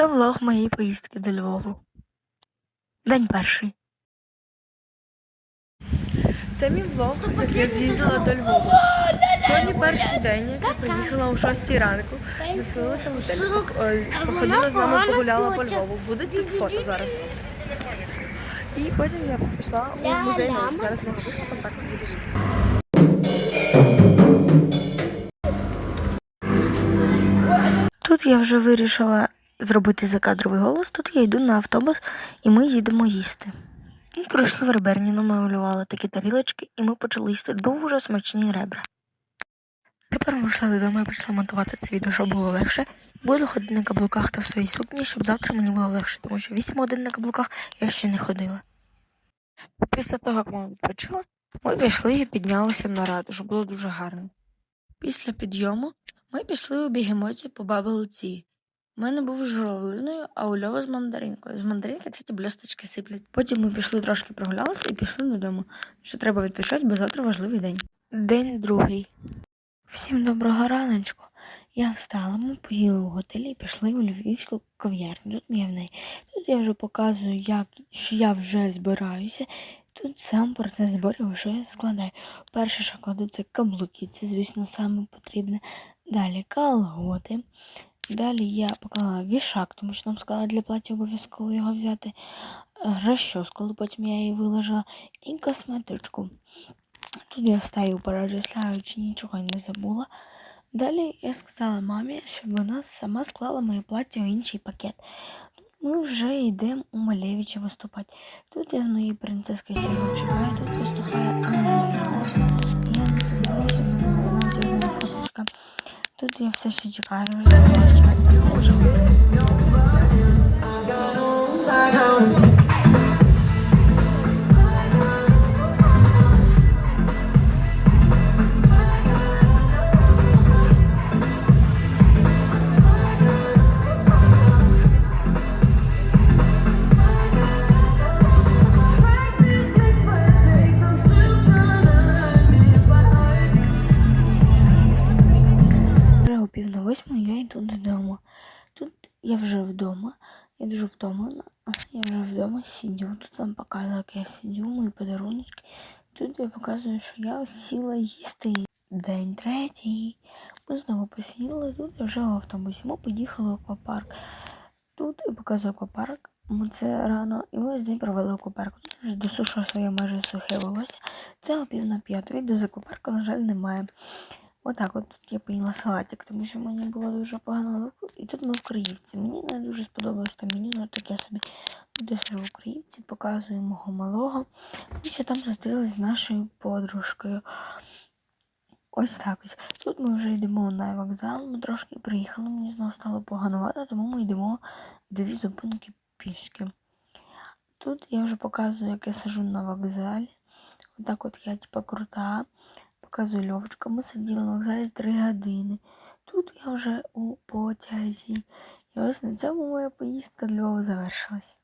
Це влог моєї поїздки до Львову. День перший. Це мій влог, як я з'їздила до Львова. Сьогодні перший день, як я приїхала о 6 ранку, заселилася в готель. е, Походила з нами, погуляла по Львову. Буде тут фото зараз. І потім я пішла у музей. Зараз я напишу контакт. Тут я вже вирішила зробити закадровий голос. Тут я йду на автобус і ми їдемо їсти. Ми пройшли в реберні, намалювали такі тарілочки, і ми почали їсти дуже смачні ребра. Тепер ми йшли додому і почали монтувати це відео, щоб було легше. Буду ходити на каблуках та в своїй сукні, щоб завтра мені було легше, тому що 8 годин на каблуках я ще не ходила. Після того, як ми відпочили, ми пішли і піднялися на ратушу, було дуже гарно. Після підйому ми пішли у бігемоті по бабелці. У мене був з журавлиною, а у Льова з мандаринкою. З мандаринки, кстати, блісточки сиплять. Потім ми пішли трошки прогулялися і пішли додому. Що треба відпочивати, бо завтра важливий день. День другий. Всім доброго раночку. Я встала, ми поїли у готелі і пішли у львівську кав'ярню. Тут я в неї. Тут я вже показую, як що я вже збираюся. Тут сам процес зборів вже складаю. Перше, що кладу, це каблуки. Це, звісно, саме потрібне. Далі колготи. Далі я поклала вішак, тому що нам сказали для плаття обов'язково його взяти. Е, Розчоску, потім я її виложила. І косметичку. Тут я стою перечисляючи, нічого не забула. Далі я сказала мамі, щоб вона сама склала моє плаття в інший пакет. Тут ми вже йдемо у Малевича виступати. Тут я з моєю принцескою сижу, чекаю, тут виступає. Я я все ще чекаю, вже не восьму я йду додому. Тут я вже вдома. Я дуже але я вже вдома сидю. Тут вам показую, як я сидю, мої подарунки. Тут я показую, що я сіла їсти. День третій. Ми знову посиділи, тут вже в автобусі. Ми поїхали в аквапарк. Тут я показую аквапарк. Ми це рано, і ми з день провели аквапарк. Тут вже досушила своє майже сухе волосся. Це о пів на п'яту. Відео з аквапарку, на жаль, немає. Отак от тут я поїла салатик, тому що мені було дуже погано. І тут ми в Криївці. Мені не дуже сподобалось там меню, ну таке собі. Тут сижу в Криївці, показую мого малого. Ми ще там зустрілися з нашою подружкою. Ось так ось. Тут ми вже йдемо на вокзал, ми трошки приїхали, мені знову стало поганувати, тому ми йдемо дві зупинки пішки. Тут я вже показую, як я сижу на вокзалі. Отак от я типа крута. Показую Льовочка. Ми сиділи на вокзалі три години. Тут я вже у потязі. І ось на цьому моя поїздка до Львова завершилась.